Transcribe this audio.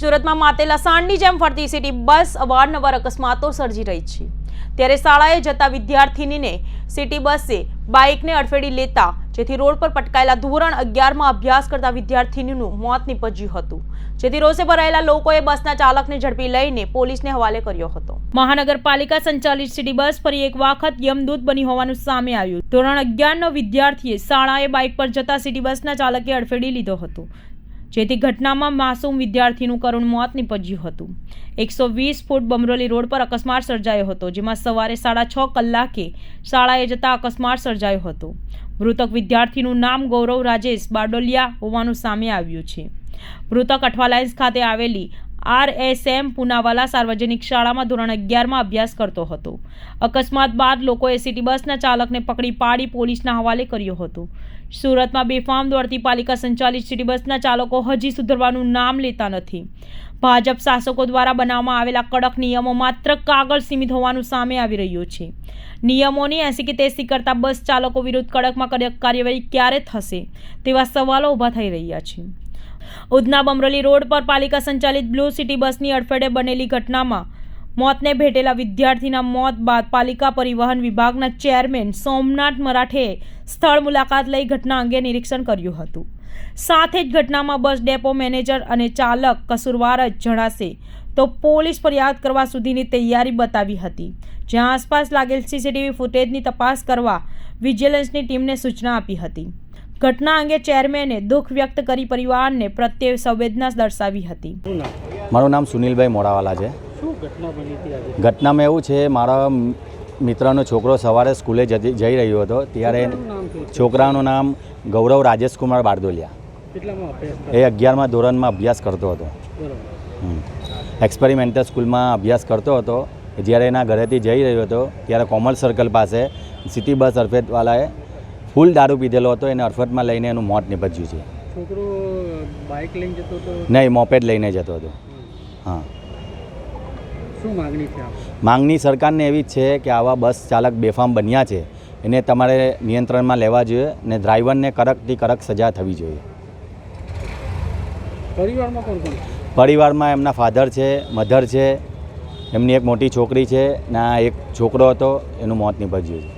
સુરતમાં માતેલા સાંડની જેમ ફરતી સિટી બસ અવારનવાર અકસ્માતો સર્જી રહી છે. ત્યારે શાળાએ જતા વિદ્યાર્થીનીને સિટી બસે બાઇકને અડફેડી લેતા, જેથી રોડ પર પટકાયેલા ધોરણ અગિયારમાં અભ્યાસ કરતા વિદ્યાર્થીનીનું મોત નીપજ્યું હતું. જેથી રોષે ભરાયેલા લોકોએ બસના ચાલકને ઝડપી લઈને પોલીસને હવાલે કર્યો હતો. મહાનગરપાલિકા સંચાલિત સિટી બસ ફરી એક વખત યમદૂત બની હોવાનું સામે આવ્યું. ધોરણ અગિયારનો વિદ્યાર્થીએ શાળાએ બાઇક પર જતા સિટી બસના ચાલકે અડફેડી લીધો હતો. જેથી ઘટનામાં માસૂમ વિદ્યાર્થીનું કરુણ મોત નીપજ્યું હતું. એકસો વીસ ફૂટ બમરોલી રોડ પર અકસ્માત સર્જાયો હતો, જેમાં સવારે સાડા છ કલાકે શાળાએ જતા અકસ્માત સર્જાયો હતો. મૃતક વિદ્યાર્થીનું નામ ગૌરવ રાજેશ બારડોલિયા હોવાનું સામે આવ્યું છે. મૃતક અઠવાલાઇન્સ ખાતે આવેલી આર એસ એમ પુનાવાલા સાર્વજનિક શાળામાં ધોરણ અગિયારમાં અભ્યાસ કરતો હતો. અકસ્માત બાદ લોકોએ સિટી બસના ચાલકને પકડી પાડી પોલીસના હવાલે કર્યો હતો. સુરતમાં બેફામ દોડતી પાલિકા સંચાલિત સિટી બસના ચાલકો હજી સુધરવાનું નામ લેતા નથી. ભાજપ શાસકો દ્વારા બનાવવામાં આવેલા કડક નિયમો માત્ર કાગળ સીમિત હોવાનું સામે આવી રહ્યું છે. નિયમોની એસી કે તેસી કરતા બસ ચાલકો વિરુદ્ધ કડકમાં કડક કાર્યવાહી ક્યારે થશે તેવા સવાલો ઊભા થઈ રહ્યા છે. ઉધના બમરોલી રોડ પર પાલિકા સંચાલિત બ્લુ સિટી બસની અડફેટે બનેલી ઘટનામાં મોતને ભેટેલા વિદ્યાર્થીના મોત બાદ પાલિકા પરિવહન વિભાગના ચેરમેન સોમનાથ મરાઠેએ સ્થળ મુલાકાત લઈ ઘટના અંગે નિરીક્ષણ કર્યું હતું. સાથે જ ઘટનામાં બસ ડેપો મેનેજર અને ચાલક કસૂરવાર જ જણાશે તો પોલીસ ફરિયાદ કરવા સુધીની તૈયારી બતાવી હતી. જ્યાં આસપાસ લાગેલ સીસીટીવી ફૂટેજની તપાસ કરવા વિજિલન્સની ટીમને સૂચના આપી હતી. ઘટના અંગે ચેરમેને દુઃખ વ્યક્ત કરી પરિવારને પ્રત્યે સંવેદના દર્શાવી હતી. મારું નામ સુનિલભાઈ મોડાવાલા છે. શું ઘટના બની હતી આજે? ઘટનામાં એવું છે મારા મિત્રનો છોકરો સવારે સ્કૂલે જઈ રહ્યો હતો ત્યારે છોકરાનું નામ ગૌરવ રાજેશકુમાર બારદોલિયા એ અગિયારમાં ધોરણમાં અભ્યાસ કરતો હતો. એક્સપેરિમેન્ટલ સ્કૂલમાં અભ્યાસ કરતો હતો જ્યારે એના ઘરેથી જઈ રહ્યો હતો ત્યારે કોમર્સ સર્કલ પાસે સિટી બસ અરફેટવાલાએ ફૂલ દારૂ પીધેલો હતો એને અરફેટમાં લઈને એનું મોત નીપજ્યું છે. છોકરો બાઇક લઈને જતો હતો? નહીં મોપેડ લઈને જતો હતો. હા. શું માગણી છે માંગણી સરકારને એવી જ છે કે આવા બસ ચાલક બેફામ બન્યા છે. એને તમારે નિયંત્રણમાં લેવા જોઈએ ને ડ્રાઈવરને કડકથી કડક સજા થવી જોઈએ. પરિવારમાં કોણ કોણ પરિવારમાં એમના ફાધર છે મધર છે એમની એક મોટી છોકરી છે ને આ એક છોકરો હતો એનું મોત નિભજ્યું છે.